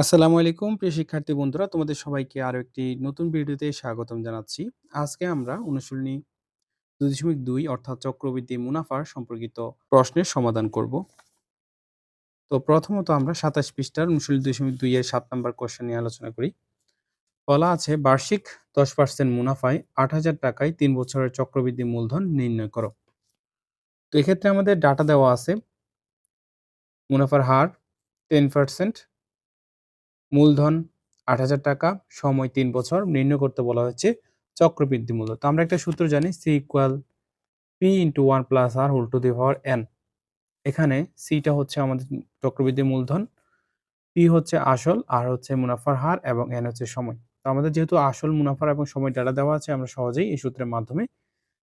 আসসালামু আলাইকুম, প্রিয় শিক্ষার্থী বন্ধুরা। তোমাদের সবাইকে আরও একটি নতুন ভিডিওতে স্বাগতম জানাচ্ছি। আজকে আমরা অনুশীলনী দুই দশমিক দুই, অর্থাৎ চক্রবৃদ্ধি মুনাফার সম্পর্কিত প্রশ্নের সমাধান করব। তো প্রথমত আমরা সাতাশ পৃষ্ঠার অনুশীলনী দুই দশমিক দুই এর সাত নম্বর কোশ্চেন নিয়ে আলোচনা করি। বলা আছে, বার্ষিক দশ পার্সেন্ট মুনাফায় আট হাজার টাকায় তিন বছরের চক্রবৃদ্ধি মূলধন নির্ণয় করো। তো এক্ষেত্রে আমাদের ডাটা দেওয়া আছে, মুনাফার হার টেন পার্সেন্ট মূলধন আট হাজার টাকা, সময় তিন বছর, নির্ণয় করতে বলা হয়েছে চক্রবৃদ্ধি মূল্য। তো আমরা একটা সূত্র জানি C equal P into one plus r whole to the power n এখানে সিটা হচ্ছে আমাদের চক্রবৃদ্ধি মূলধন পি হচ্ছে আসল আর হচ্ছে মুনাফার হার এবং এন হচ্ছে সময়। তো আমাদের যেহেতু আসল, মুনাফার এবং সময় ডাটা দেওয়া আছে, আমরা সহজেই এই সূত্রের মাধ্যমে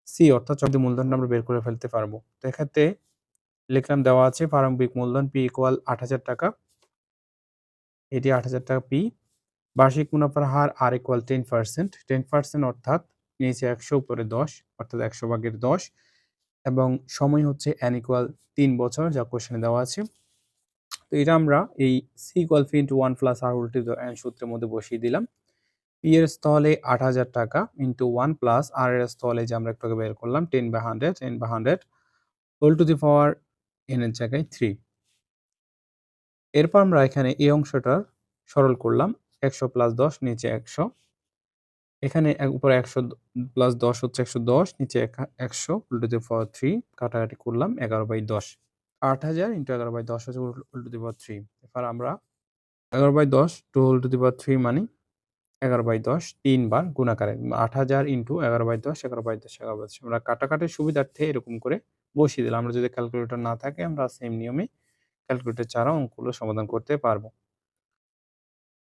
সি অর্থাৎ চক্রবৃদ্ধি মূলধনটা আমরা বের করে ফেলতে পারব। তো এক্ষেত্রে লিখলাম দেওয়া আছে, প্রারম্ভিক মূলধন পি ইকুয়াল আট হাজার টাকা এটি আট হাজার টাকা পি বার্ষিক মুনাফার হার r equal ten percent ten percent অর্থাৎ নিয়েছে একশো উপরে দশ, অর্থাৎ একশো ভাগের দশ। এবং সময় হচ্ছে অ্যান ইকুয়াল তিন বছর, যা কোশ্চেনে দেওয়া আছে। তো এটা আমরা এই C equal P into one plus r উল্টি n সূত্রের মধ্যে বসিয়ে দিলাম। পি এর স্থলে আট হাজার টাকা ইন্টু ওয়ান প্লাস আর এর স্থলে যে আমরা একটু বের করলাম ten by hundred ten by hundred whole to the power n এর জায়গায় থ্রি এরপর আমরা এখানে এই অংশটার সরল করলাম, একশো প্লাস দশ নিচে একশো। এখানে উপরে একশো প্লাস দশ হচ্ছে একশো দশ, নিচে একশো, উল্টো দি পাওয়ার থ্রি কাটাকাটি করলাম এগারো বাই দশ। আট হাজার ইন্টু এগারো বাই দশ হচ্ছে উল্টো দি পাওয়ার থ্রি এবার আমরা এগারো বাই দশ টু উল্টো দি পাওয়ার থ্রি মানে এগারো বাই দশ তিনবার গুণাকারে আট হাজার ইন্টু এগারো বাই দশ, এগারো বাই দশ, এগারো বাই দশ। আমরা কাটাকাটির সুবিধার্থে এরকম করে বসিয়ে দিলাম। আমরা যদি ক্যালকুলেটর না থাকে, আমরা সেম নিয়মে ক্যালকুলেটর ছাড়াও অঙ্কগুলো সমাধান করতে পারব।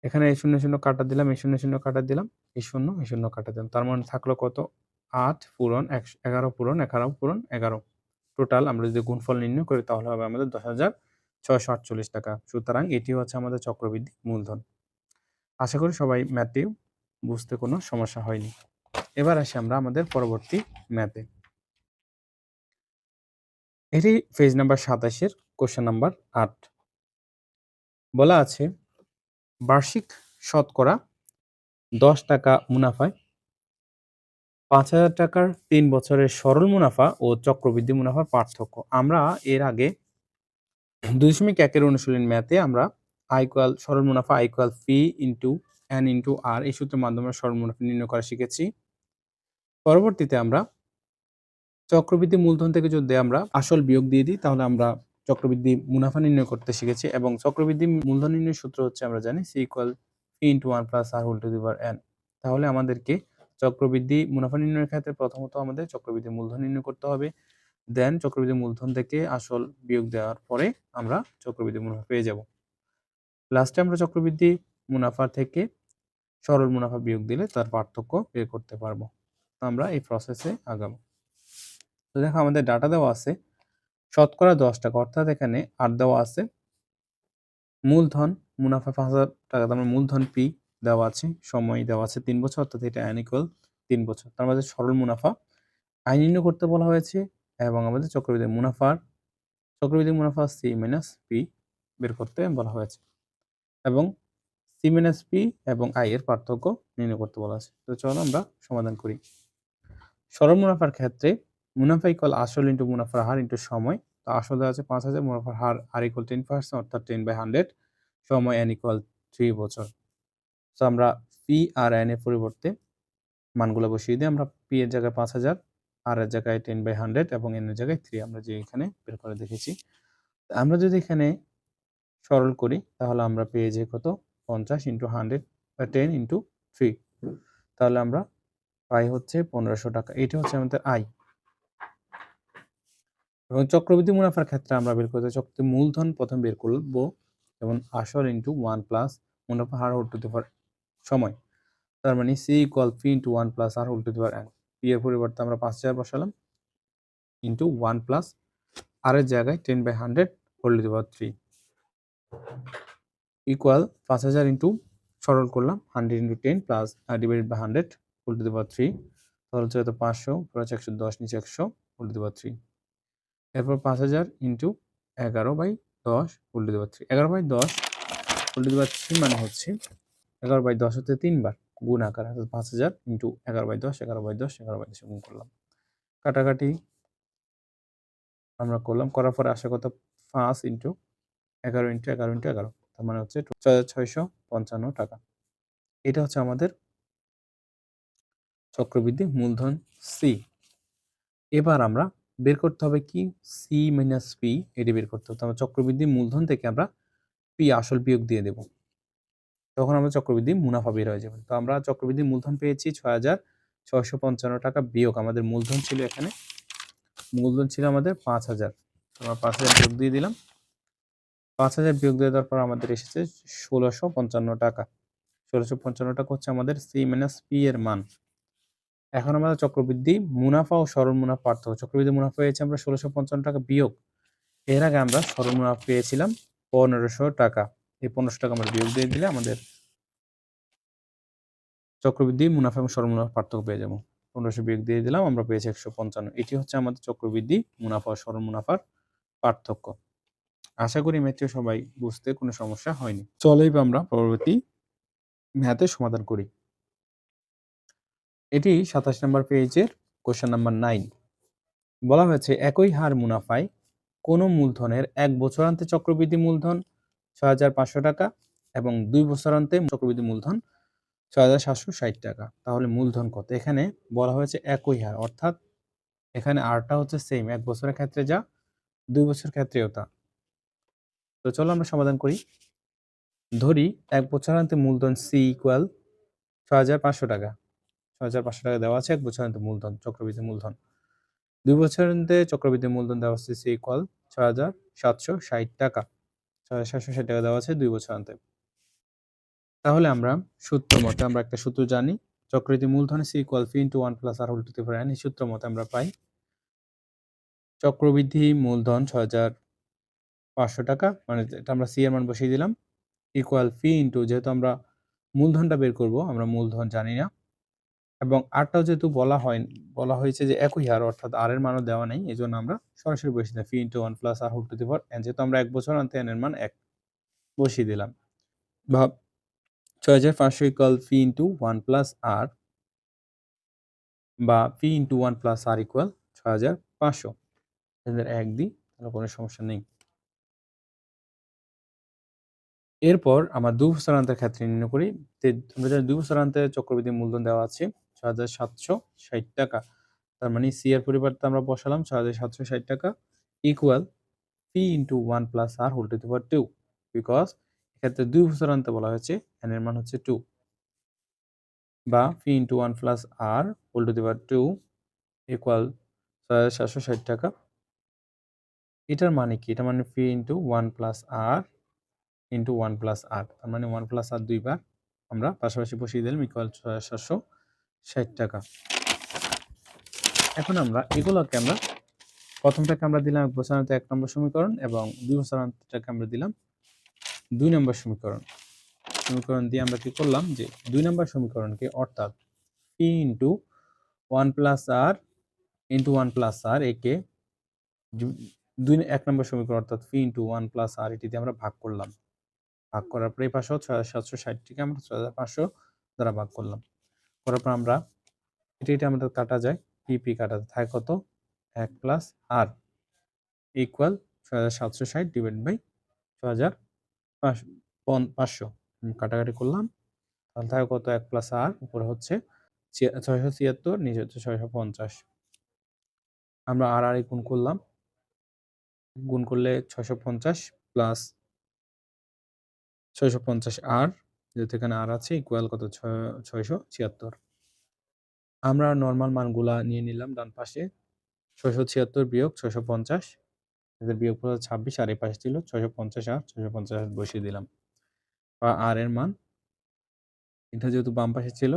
এখানে এই শূন্য শূন্য কাটা দিলাম, এই শূন্য শূন্য কাটা দিলাম, এই শূন্য এই শূন্য কাটা দিলাম। তার মানে থাকল কত? আট পূরণ একশো, এগারো পূরণ এগারো পূরণ এগারো। টোটাল আমরা যদি গুণফল নির্ণয় করি তাহলে হবে আমাদের দশ হাজার ছয়শো আটচল্লিশ টাকা। সুতরাং এটি হচ্ছে আমাদের চক্রবৃদ্ধি মূলধন। আশা করি সবাই ম্যাথে বুঝতে কোনো সমস্যা হয়নি। এবার আসি আমরা আমাদের পরবর্তী ম্যাথে এটি পেজ নাম্বার সাতাশের কোশ্চেন নাম্বার আট। বলা আছে, বার্ষিক শতকরা দশ টাকা মুনাফায় পাঁচ হাজার টাকার তিন বছরের সরল মুনাফা ও চক্রবৃদ্ধি মুনাফার পার্থক্য। আমরা এর আগে দুই দশমিক একের অনুশীলন ম্যাথে আমরা আইকুয়াল সরল মুনাফা I equal P into n into r এই সূত্রের মাধ্যমে সরল মুনাফা নির্ণয় করা শিখেছি। পরবর্তীতে আমরা চক্রবৃদ্ধি মূলধন থেকে যদি আমরা আসল বিয়োগ দিয়ে দিই, তাহলে আমরা চক্রবৃদ্ধি মুনাফা নির্ণয় করতে শিখেছি এবং চক্রবৃদ্ধি মূলধন নির্ণয় সূত্র হচ্ছে আমরা জানি C equal into one plus r whole to the power n তাহলে আমাদেরকে চক্রবৃদ্ধি মুনাফা নির্ণয়ের ক্ষেত্রে প্রথমত আমাদের চক্রবৃদ্ধি মূলধন নির্ণয় করতে হবে। দেন চক্রবৃদ্ধি মূলধন থেকে আসল বিয়োগ দেওয়ার পরে আমরা চক্রবৃদ্ধি মুনাফা পেয়ে যাব। লাস্টে আমরা চক্রবৃদ্ধি মুনাফা থেকে সরল মুনাফা বিয়োগ দিলে তার পার্থক্য বের করতে পারব। আমরা এই প্রসেসে আগাবো। তো দেখো আমাদের ডাটা দেওয়া আছে। শতকরা দশ টাকা। অর্থাৎ এখানে আট দেওয়া আছে। মূলধন, মুনাফা পাঁচ হাজার টাকা, তার মানে মূলধন পি দেওয়া আছে, সময় দেওয়া আছে তিন বছর, অর্থাৎ এটা অ্যান ইকুয়াল তিন বছর। তার মধ্যে সরল মুনাফা। আইন নির্ণয় করতে বলা হয়েছে এবং আমাদের চক্রবৃদ্ধি মুনাফার, চক্রবৃদ্ধি মুনাফা সি মাইনাস পি বের করতে বলা হয়েছে। এবং সি মাইনাস পি এবং আই এর পার্থক্য নির্ণয় করতে বলা আছে। তো চলো আমরা সমাধান করি। সরল মুনাফার ক্ষেত্রে মুনাফা ইকুয়াল আসল ইন্টু মুনাফার হার ইন্টু সময়। তো আসল দেওয়া আছে পাঁচ হাজার, মুনাফার হার আর ইকুয়াল টেন পার্সেন্ট অর্থাৎ টেন বাই হান্ড্রেড সময় এন ইকুয়াল থ্রি বছর। তো আমরা পি আর এন এর পরিবর্তে মানগুলো বসিয়ে দিই। আমরা পি এর জায়গায় পাঁচ হাজার আর এর জায়গায় টেন বাই হান্ড্রেড এবং এন এর জায়গায় থ্রি আমরা যে এখানে বের করে দেখেছি। আমরা যদি এখানে সরল করি, তাহলে আমরা পেয়ে যাই কত? পঞ্চাশ ইন্টু হান্ড্রেড বা টেন ইন্টু থ্রি তাহলে আমরা পাই হচ্ছে পনেরোশো টাকা। এটা হচ্ছে আমাদের আয়। এবং চক্রবৃদ্ধি মুনাফার ক্ষেত্রে আমরা বের করতে চক্রবৃদ্ধি মূলধন প্রথম বের করব যেমন আসল ইন্টু ওয়ান প্লাস মুনাফা হার হোল টু সময়। তার মানে C equal P into one plus r whole to the n P এর পরিবর্তে আমরা পাঁচ হাজার বসালাম। ইন্টু ওয়ান প্লাস আর এর জায়গায় ten by hundred whole to three equal পাঁচ হাজার ইন্টু সরল করলাম hundred into ten plus divided by hundred whole to the three তাহলে হচ্ছে পাঁচশো প্লাস একশো দশ, নিচে একশো হোল টু থ্রি এরপর পাঁচ হাজার ইন্টু এগারো বাই দশ উল্টে দেবো থ্রি এগারো বাই দশ whole to the power three মানে হচ্ছে এগারো বাই দশ হচ্ছে তিনবার গুণ আকার, অর্থাৎ পাঁচ হাজার ইন্টু এগারো বাই দশ, এগারো বাই দশ, এগারো বাই দশ গুণ করলাম। কাটাকাটি আমরা করলাম, করার পরে আসে কথা পাঁচ ইন্টু এগারো ইন্টু এগারো ইন্টু এগারো, তার মানে হচ্ছে ছয়শো পঞ্চান্ন টাকা। এটা হচ্ছে আমাদের চক্রবৃদ্ধি মূলধন সি এবার আমরা বের করতে হবে কি? সি মাইনাস পি এটি বের করতে হবে। আমরা চক্রবৃদ্ধি মূলধন থেকে আমরা পি আসল বিয়োগ দিয়ে দেব। তখন আমরা চক্রবৃদ্ধি মুনাফা বের হয়ে যাবে। তো আমরা চক্রবৃদ্ধি মূলধন পেয়েছি ছয় হাজার ছয়শো পঞ্চান্ন টাকা বিয়োগ। আমাদের মূলধন ছিল এখানে। মূলধন ছিল আমাদের পাঁচ হাজার। আমরা পাঁচ হাজার বিয়োগ দিয়ে দিলাম। পাঁচ হাজার বিয়োগ দিয়ে দেওয়ার পর আমাদের এসেছে ষোলোশো পঞ্চান্ন টাকা। ষোলোশো পঞ্চান্ন টাকা হচ্ছে আমাদের সি মাইনাস পি এর মান। এখন আমাদের চক্রবৃদ্ধি মুনাফা ও সরল মুনাফা পার্থক্য। চক্রবৃদ্ধি মুনাফা পেয়েছি আমরা ষোলোশো পঞ্চান্ন টাকা বিয়োগ। এর আগে আমরা সরল মুনাফা পেয়েছিলাম পনেরোশো টাকা। এই পনেরোশো টাকা আমরা বিয়োগ দিয়ে দিলে আমাদের চক্রবৃদ্ধি, মুনাফা এবং সরল মুনাফা পার্থক্য পেয়ে যাব। পনেরোশো বিয়োগ দিয়ে দিলাম, আমরা পেয়েছি একশো পঞ্চান্ন। এটি হচ্ছে আমাদের চক্রবৃদ্ধি, মুনাফা ও সরল মুনাফার পার্থক্য। আশা করি ম্যাথটি সবাই বুঝতে কোনো সমস্যা হয়নি। চলেই আমরা পরবর্তী ম্যাথের সমাধান করি। এটি সাতাশ নম্বর পেজের কোশ্চেন নাম্বার নাইন বলা হয়েছে, একই হার মুনাফায় কোনো মূলধনের এক বছরান্তে চক্রবৃদ্ধি মূলধন ছয় হাজার পাঁচশো টাকা এবং দুই বছরান্তে চক্রবৃদ্ধি মূলধন ছয় হাজার সাতশো ষাট টাকা। তাহলে মূলধন কত? এখানে বলা হয়েছে একই হার, অর্থাৎ এখানে আরটা হচ্ছে সেম এক বছরের ক্ষেত্রে যা, দুই বছরের ক্ষেত্রেও তা। তো চলো আমরা সমাধান করি। ধরি, এক বছরান্তে মূলধন সি ইকুয়াল ছয় হাজার পাঁচশো টাকা। ছয় হাজার পাঁচশো টাকা দেওয়া আছে, এক বছরান্তে মূলধন, চক্রবৃদ্ধি মূলধন। দুই বছরান্তে চক্রবৃদ্ধি মূলধন দেওয়া আছে সি ইকুয়াল ছয় হাজার সাতশো ষাট টাকা। ছয় হাজার সাতশো ষাট টাকা দেওয়া আছে দুই বছর বছরান্তে তাহলে আমরা সূত্র মতে আমরা একটা সূত্র জানি, চক্রবৃদ্ধি মূলধন C equal P into one plus r whole to n এই সূত্র মতে আমরা পাই চক্রবৃদ্ধি মূলধন ছয় হাজার পাঁচশো টাকা মানে এটা আমরা সি এর মান বসিয়ে দিলাম। ইকুয়াল ফি ইন্টু যেহেতু আমরা মূলধনটা বের করব, আমরা মূলধন জানি না। এবং আরটাও যেহেতু বলা হয়, বলা হয়েছে যে একই হার, অর্থাৎ আর এর মানও দেওয়া নেই এই জন্য আমরা সরাসরি বসিয়ে দিলাম। P into one plus r whole to the power n যেহেতু আমরা এক বছর আনতে এন এর মান এক বসিয়ে দিলাম। ভাব ছয় হাজার পাঁচশো equal P into one plus r বা P into one plus r equal ছয় হাজার পাঁচশো। এদের এক দিই, তাহলে কোনো সমস্যা নেই। এরপর আমরা দুই বছরান্তের ক্ষেত্রে নির্ণয় করি। আমরা জানি দুই বছরান্তে চক্রবৃদ্ধি মূলধন দেওয়া আছে। ছয় হাজার সাতশো ষাট টাকা। তার মানে সি এর পরিবর্তে আমরা বসালাম ছয় হাজার সাতশো ষাট টাকা। Equal P into one plus r whole to power two because এক্ষেত্রে দুই বছরান্তে বলা হয়েছে এন এর মান হচ্ছে টু বা P into one plus r whole to power two equal ছয় হাজার সাতশো ষাট টাকা। এটার মানে কি? এটা মানে P into one plus r into one plus r তার মানে ওয়ান প্লাস আর দুইবার আমরা পাশাপাশি বসিয়ে দিলাম ইকুয়াল ছয় সাতশো। ষাট টাকা। এখন আমরা এগুলোকে আমরা, প্রথমটাকে আমরা দিলাম এক বছরান্তে এক নম্বর সমীকরণ এবং দুই বছরান্তটাকে আমরা দিলাম দুই নম্বর সমীকরণ। সমীকরণ দিয়ে আমরা কি করলাম যে দুই নম্বর সমীকরণকে অর্থাৎ P into one plus r into one plus r একে দুই, এক নম্বর সমীকরণ অর্থাৎ P into one plus r এটি দিয়ে আমরা ভাগ করলাম। ভাগ করার পরে পাশেও ছয় হাজার সাতশো ষাটটিকে আমরা ছয় হাজার পাঁচশো দ্বারা ভাগ করলাম। করার পর আমরা এটি, এটা আমাদের কাটা যায়। পিপি কাটা থাকে কত? এক প্লাস আর ইকুয়াল ছয় হাজার সাতশো ষাট ডিভাইড বাই ছয় হাজার পাঁচশো। কাটাকাটি করলাম। তাহলে থাকে কত? এক প্লাস আর উপরে হচ্ছে ছয়শো ছিয়াত্তর, নিচে হচ্ছে ছয়শো পঞ্চাশ। আমরা আর আর গুণ করলাম। গুণ করলে ছয়শো পঞ্চাশ প্লাস ছয়শো পঞ্চাশ আর যেহেতু এখানে আর আছে ইকুয়াল কত? ছয়শো ছিয়াত্তর। আমরা নর্মাল মানগুলা নিয়ে নিলাম ডান পাশে। ছয়শো ছিয়াত্তর বিয়োগ ছয়শো পঞ্চাশ। এদের বিয়োগ পড়ে ছাব্বিশ, আর এই পাশে ছিল ছয়শো পঞ্চাশ আর ছয়শো পঞ্চাশ বসিয়ে দিলাম। বা আর এর মান। এটা যেহেতু বাম পাশে ছিল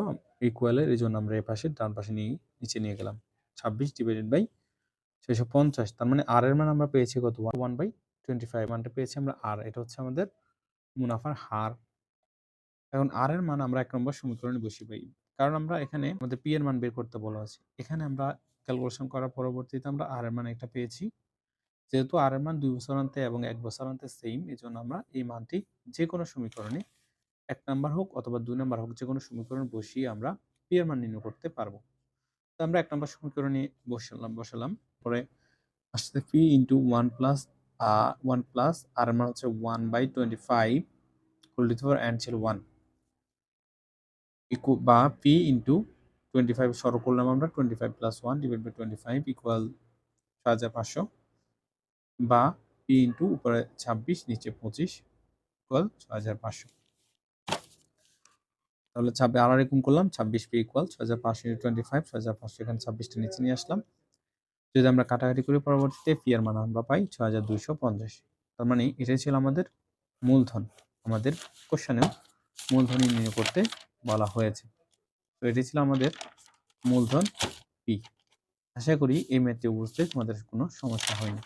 ইকুয়ালের এই জন্য আমরা এই পাশে ডান পাশে নিয়ে, নিচে নিয়ে গেলাম। ছাব্বিশ ডিভাইডেড বাই ছয়শো পঞ্চাশ, তার মানে আর এর মান আমরা পেয়েছি কত? ওয়ান বাই টোয়েন্টি ফাইভ মানটা পেয়েছি আমরা আর। এটা হচ্ছে আমাদের মুনাফার হার। এখন আর এর মান আমরা এক নম্বর সমীকরণে বসিয়ে পাই। কারণ আমরা এখানে আমাদের পি এর মান বের করতে বলা আছে। এখানে আমরা ক্যালকুলেশন করার পরবর্তীতে আমরা আর এর মান একটা পেয়েছি। যেহেতু আর এর মান দুই বছর অন্তে এবং এক বছর অন্তে সেম এই জন্য আমরা এই মানটি যে কোনো সমীকরণে এক নাম্বার হোক অথবা দুই নাম্বার হোক যে কোনো সমীকরণ বসিয়ে আমরা পি এর মান নির্ণয় করতে পারব। তো আমরা এক নাম্বার সমীকরণে বসালাম বসালাম। পরে আসছে P into one plus one plus r মান হচ্ছে one by twenty five whole to n ছিল ওয়ান ইকু বা পি ইন্টু টোয়েন্টি ফাইভ সরো করলাম আমরা twenty five plus one divide by twenty five equal ছ হাজার পাঁচশো বা পি ইন্টু উপরে ছাব্বিশ, নিচে পঁচিশ ইকুয়াল ছ হাজার পাঁচশো। তাহলে ছাব্বিশ আর এরকম করলাম, ছাব্বিশ পি ইকুয়াল ছ হাজার পাঁচশো টোয়েন্টি ফাইভ ছ হাজার পাঁচশো এখানে ছাব্বিশটা নিচে নিয়ে আসলাম। যদি আমরা কাটাকাটি করি, পরবর্তীতে পি এর মান আমরা পাই ছ হাজার দুইশো পঞ্চাশ। তার মানে এটাই ছিল আমাদের মূলধন, আমাদের কোশ্চেনেও মূলধন নির্ণয় করতে বলা হয়েছে। তো এটি ছিল আমাদের মূলধন পি আশা করি এই ম্যাথটি বুঝতে তোমাদের কোনো সমস্যা হয়নি।